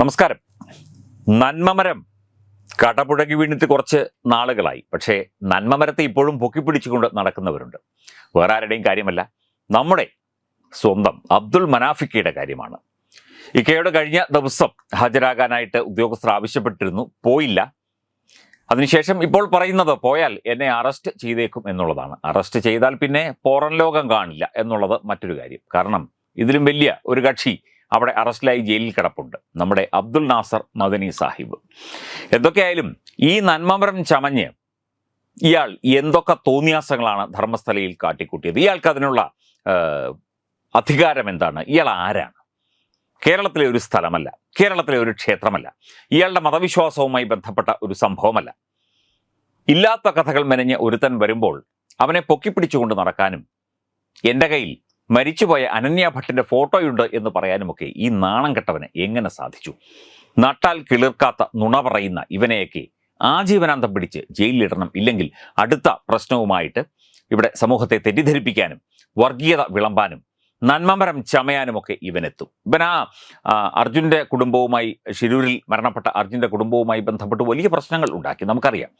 നമസ്കാരം. നന്മമരം കടപുഴകി വീണിട്ട് കുറച്ച് നാളുകളായി. പക്ഷേ നന്മമരത്തെ ഇപ്പോഴും പൊക്കി പിടിച്ചുകൊണ്ട് നടക്കുന്നവരുണ്ട്. വേറെ ആരുടെയും കാര്യമല്ല. നമ്മുടെ സ്വന്തം അബ്ദുൾ മനാഫിക്കയുടെ കാര്യമാണ്. ഇക്കയുടെ കഴിഞ്ഞ ദിവസം ഹാജരാകാനായിട്ട് ഉദ്യോഗസ്ഥർ ആവശ്യപ്പെട്ടിരുന്നു. പോയില്ല. അതിനുശേഷം ഇപ്പോൾ പറയുന്നത് പോയാൽ എന്നെ അറസ്റ്റ് ചെയ്തേക്കും എന്നുള്ളതാണ്. അറസ്റ്റ് ചെയ്താൽ പിന്നെ പുറം ലോകം കാണില്ല എന്നുള്ളത് മറ്റൊരു കാര്യം. കാരണം ഇതിലും വലിയ ഒരു കക്ഷി അവിടെ അറസ്റ്റിലായി ജയിലിൽ കിടപ്പുണ്ട്. നമ്മുടെ അബ്ദുൽ നാസർ മദനി സാഹിബ്. എന്തൊക്കെയായാലും ഈ നന്മമരം ചമഞ്ഞ് ഇയാൾ എന്തൊക്കെ തോന്നിയാസങ്ങളാണ് ധർമ്മസ്ഥലയിൽ കാട്ടിക്കൂട്ടിയത്? ഇയാൾക്ക് അതിനുള്ള അധികാരം എന്താണ്? ഇയാൾ ആരാണ്? കേരളത്തിലെ ഒരു സ്ഥലമല്ല കേരളത്തിലെ ഒരു ക്ഷേത്രമല്ല ഇയാളുടെ മതവിശ്വാസവുമായി ബന്ധപ്പെട്ട ഒരു സംഭവമല്ല. ഇല്ലാത്ത കഥകൾ മെനഞ്ഞ് ഒരുത്തൻ വരുമ്പോൾ അവനെ പൊക്കിപ്പിടിച്ചുകൊണ്ട് നടക്കാനും എന്റെ കയ്യിൽ മരിച്ചുപോയ അനന്യ ഭട്ടിന്റെ ഫോട്ടോയുണ്ട് എന്ന് പറയാനുമൊക്കെ ഈ നാണം കെട്ടവന് എങ്ങനെ സാധിച്ചു? നട്ടാൽ കിളിർക്കാത്ത നുണ പറയുന്ന ഇവനെയൊക്കെ ആജീവനാന്തം പിടിച്ച് ജയിലിലിടണം ഇല്ലെങ്കിൽ അടുത്ത പ്രശ്നവുമായിട്ട് ഇവിടെ സമൂഹത്തെ തെറ്റിദ്ധരിപ്പിക്കാനും വർഗീയത വിളമ്പാനും നന്മമരം ചമയാനുമൊക്കെ ഇവനെത്തും. ഇവൻ ആ അർജുന്റെ കുടുംബവുമായി ശിരൂരിൽ മരണപ്പെട്ട അർജുന്റെ കുടുംബവുമായി ബന്ധപ്പെട്ട് വലിയ പ്രശ്നങ്ങൾ ഉണ്ടാക്കി. നമുക്കറിയാം.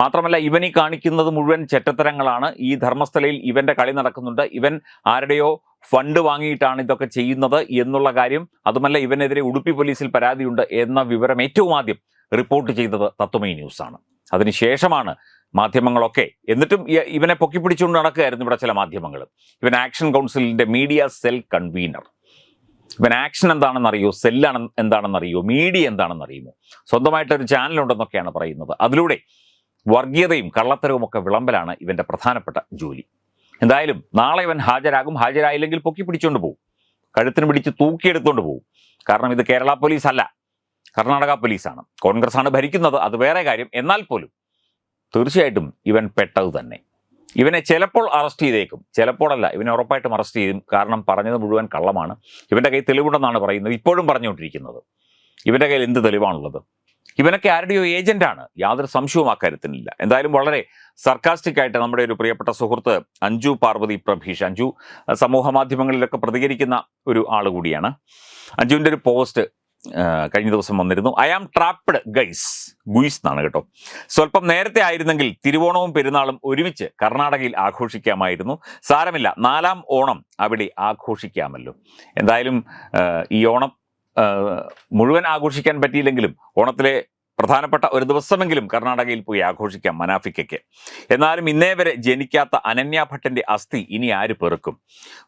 മാത്രമല്ല ഇവൻ ഈ കാണിക്കുന്നത് മുഴുവൻ ചെറ്റത്തരങ്ങളാണ്. ഈ ധർമ്മസ്ഥലയിൽ ഇവന്റെ കളി നടക്കുന്നുണ്ട്. ഇവൻ ആരുടെയോ ഫണ്ട് വാങ്ങിയിട്ടാണ് ഇതൊക്കെ ചെയ്യുന്നത് എന്നുള്ള കാര്യം. അതുമല്ല ഇവനെതിരെ ഉടുപ്പി പോലീസിൽ പരാതിയുണ്ട് എന്ന വിവരം ഏറ്റവും ആദ്യം റിപ്പോർട്ട് ചെയ്തത് തത്വമയി ന്യൂസാണ്. അതിനുശേഷമാണ് മാധ്യമങ്ങളൊക്കെ. എന്നിട്ടും ഇവനെ പൊക്കിപ്പിടിച്ചുകൊണ്ട് നടക്കുകയായിരുന്നു ഇവിടെ ചില മാധ്യമങ്ങൾ. ഇവൻ ആക്ഷൻ കൗൺസിലിന്റെ മീഡിയ സെൽ കൺവീനർ. ഇവൻ ആക്ഷൻ എന്താണെന്നറിയോ? സെല്ലാണ് എന്താണെന്നറിയോ? മീഡിയ എന്താണെന്നറിയുമോ? സ്വന്തമായിട്ടൊരു ചാനലുണ്ടെന്നൊക്കെയാണ് പറയുന്നത്. അതിലൂടെ വർഗീയതയും കള്ളത്തരവും ഒക്കെ വിളമ്പലാണ് ഇവന്റെ പ്രധാനപ്പെട്ട ജോലി. എന്തായാലും നാളെ ഇവൻ ഹാജരാകും. ഹാജരായില്ലെങ്കിൽ പൊക്കി പിടിച്ചുകൊണ്ട് പോകും കഴുത്തിന് പിടിച്ച് തൂക്കിയെടുത്തുകൊണ്ട് പോകും കാരണം ഇത് കേരള പോലീസ് അല്ല കർണാടക പോലീസാണ്. കോൺഗ്രസ് ആണ് ഭരിക്കുന്നത്. അത് വേറെ കാര്യം. എന്നാൽ പോലും തീർച്ചയായിട്ടും ഇവൻ പെട്ടത് തന്നെ. ഇവനെ ചിലപ്പോൾ അറസ്റ്റ് ചെയ്തേക്കും. ചിലപ്പോഴല്ല ഇവനെ ഉറപ്പായിട്ടും അറസ്റ്റ് ചെയ്യും. കാരണം പറഞ്ഞത് മുഴുവൻ കള്ളമാണ്. ഇവന്റെ കയ്യിൽ തെളിവുണ്ടെന്നാണ് പറയുന്നത്. ഇപ്പോഴും പറഞ്ഞുകൊണ്ടിരിക്കുന്നത്. ഇവന്റെ കയ്യിൽ എന്ത് തെളിവാണുള്ളത്? ഇവനൊക്കെ ആരുടെയോ ഏജന്റാണ് യാതൊരു സംശയവും അക്കാര്യത്തിനില്ല എന്തായാലും വളരെ സർക്കാസ്റ്റിക് ആയിട്ട് നമ്മുടെ ഒരു പ്രിയപ്പെട്ട സുഹൃത്ത് അഞ്ജു പാർവതി പ്രഭീഷ്. അഞ്ജു സമൂഹ മാധ്യമങ്ങളിലൊക്കെ പ്രതികരിക്കുന്ന ഒരു ആൾ കൂടിയാണ്. അഞ്ജുവിന്റെ ഒരു പോസ്റ്റ് കഴിഞ്ഞ ദിവസം വന്നിരുന്നു. I am trapped guys guys എന്നാണ് കേട്ടോ. സ്വല്പം നേരത്തെ ആയിരുന്നെങ്കിൽ തിരുവോണവും പെരുന്നാളും ഒരുമിച്ച് കർണാടകയിൽ ആഘോഷിക്കാമായിരുന്നു. സാരമില്ല നാലാം ഓണം അവിടെ ആഘോഷിക്കാമല്ലോ. എന്തായാലും ഈ ഓണം മുഴുവൻ ആഘോഷിക്കാൻ പറ്റിയില്ലെങ്കിലും ഓണത്തിലെ പ്രധാനപ്പെട്ട ഒരു ദിവസമെങ്കിലും കർണാടകയിൽ പോയി ആഘോഷിക്കാം മനാഫിക്കയ്ക്ക്. എന്നാലും ഇന്നേ വരെ ജനിക്കാത്ത അനന്യ ഭട്ടന്റെ അസ്ഥി ഇനി ആര് പെറുക്കും?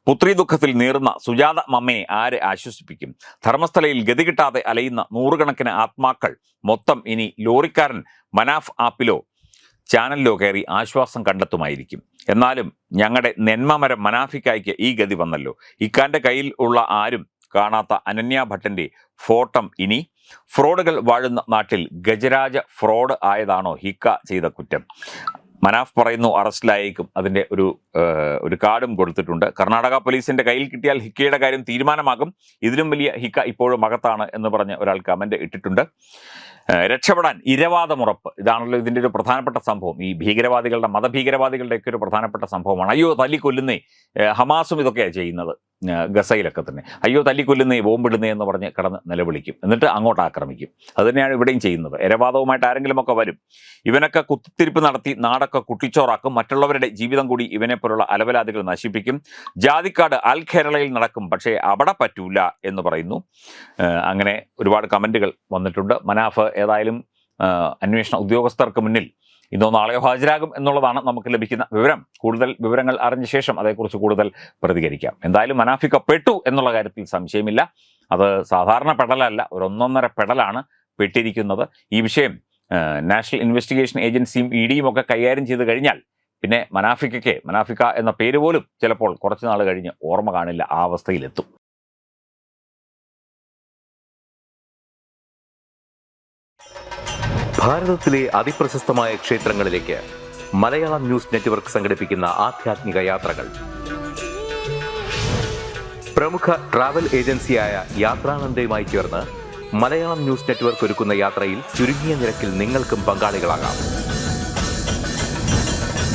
പുത്രി ദുഃഖത്തിൽ നീറുന്ന സുജാത മമ്മയെ ആര് ആശ്വസിപ്പിക്കും? ധർമ്മസ്ഥലയിൽ ഗതി കിട്ടാതെ അലയുന്ന നൂറുകണക്കിന് ആത്മാക്കൾ മൊത്തം ഇനി ലോറിക്കാരൻ മനാഫ് ആപ്പിലോ ചാനലിലോ കയറി ആശ്വാസം കണ്ടെത്തുമായിരിക്കും. എന്നാലും ഞങ്ങളുടെ നെന്മമരം മനാഫിക്കായ്ക്ക് ഈ ഗതി വന്നല്ലോ. ഇക്കാന്റെ കയ്യിൽ ഉള്ള ആരും കാണാത്ത അനന്യ ഭട്ടന്റെ ഫോട്ടം ഇനി. ഫ്രോഡുകൾ വാഴുന്ന നാട്ടിൽ ഗജരാജ ഫ്രോഡ് ആയതാണോ ഹിക്ക ചെയ്ത കുറ്റം. മനാഫ് പറയുന്നു അറസ്റ്റിലായേക്കും. അതിന്റെ ഒരു ഒരു കാർഡും കൊടുത്തിട്ടുണ്ട്. കർണാടക പോലീസിന്റെ കയ്യിൽ കിട്ടിയാൽ ഹിക്കയുടെ കാര്യം തീരുമാനമാകും. ഇതിലും വലിയ ഹിക്ക ഇപ്പോഴും അകത്താണ് എന്ന് പറഞ്ഞ് ഒരാൾ കമന്റ് ഇട്ടിട്ടുണ്ട്. രക്ഷപ്പെടാൻ ഇരവാദമുറപ്പ്. ഇതാണല്ലോ ഇതിന്റെ ഒരു പ്രധാനപ്പെട്ട സംഭവം. ഈ ഭീകരവാദികളുടെ മതഭീകരവാദികളുടെയൊക്കെ ഒരു പ്രധാനപ്പെട്ട സംഭവമാണ്. അയ്യോ തല്ലിക്കൊല്ലുന്നേ. കൊല്ലുന്നേ ഹമാസും ഇതൊക്കെയാണ് ചെയ്യുന്നത്. ഗസയിലൊക്കെ തന്നെ. അയ്യോ തല്ലി തല്ലിക്കൊല്ലുന്നേ ബോംബിടുന്നേ എന്ന് പറഞ്ഞ് കടന്ന് നിലവിളിക്കും. എന്നിട്ട് അങ്ങോട്ട് ആക്രമിക്കും. അത് തന്നെയാണ് ഇവിടെയും ചെയ്യുന്നത്. ഇരവാദവുമായിട്ട് ആരെങ്കിലുമൊക്കെ വരും. ഇവനൊക്കെ കുത്തിത്തിരിപ്പ് നടത്തി നാടൊക്കെ കുട്ടിച്ചോറാക്കും. മറ്റുള്ളവരുടെ ജീവിതം കൂടി ഇവനെ പോലുള്ള അലവലാദികൾ നശിപ്പിക്കും. ജാതിക്കാട് അൽ കേരളയിൽ നടക്കും പക്ഷേ അവിടെ പറ്റൂല എന്ന് പറയുന്നു. അങ്ങനെ ഒരുപാട് കമന്റുകൾ വന്നിട്ടുണ്ട്. മനാഫ് ഏതായാലും അന്വേഷണ ഉദ്യോഗസ്ഥർക്ക് മുന്നിൽ ഇന്നോ നാളെയോ ഹാജരാകും എന്നുള്ളതാണ് നമുക്ക് ലഭിക്കുന്ന വിവരം. കൂടുതൽ വിവരങ്ങൾ അറിഞ്ഞ ശേഷം അതേക്കുറിച്ച് കൂടുതൽ പ്രതികരിക്കാം. എന്തായാലും മനാഫിക്കപ്പെട്ടു എന്നുള്ള കാര്യത്തിൽ സംശയമില്ല. അത് സാധാരണ പെടലല്ല ഒരു ഒന്നൊന്നര പെടലാണ് പെട്ടിരിക്കുന്നത്. ഈ വിഷയം നാഷണൽ ഇൻവെസ്റ്റിഗേഷൻ ഏജൻസിയും ഇ ഡിയും ഒക്കെ കൈകാര്യം ചെയ്ത് കഴിഞ്ഞാൽ പിന്നെ മനാഫിക്കയ്ക്ക് മനാഫിക്ക എന്ന പേര് പോലും ചിലപ്പോൾ കുറച്ച് നാൾ കഴിഞ്ഞ് ഓർമ്മ കാണില്ല ആ അവസ്ഥയിലെത്തും. ഭാരതത്തിലെ അതിപ്രശസ്തമായ ക്ഷേത്രങ്ങളിലേക്ക് മലയാളം ന്യൂസ് നെറ്റ്വർക്ക് സംഘടിപ്പിക്കുന്ന ആധ്യാത്മിക യാത്രകൾ. പ്രമുഖ ട്രാവൽ ഏജൻസിയായ യാത്രാനന്ദയുമായി ചേർന്ന് മലയാളം ന്യൂസ് നെറ്റ്വർക്ക് ഒരുക്കുന്ന യാത്രയിൽ ചുരുങ്ങിയ നിരക്കിൽ നിങ്ങൾക്കും പങ്കാളികളാകാം.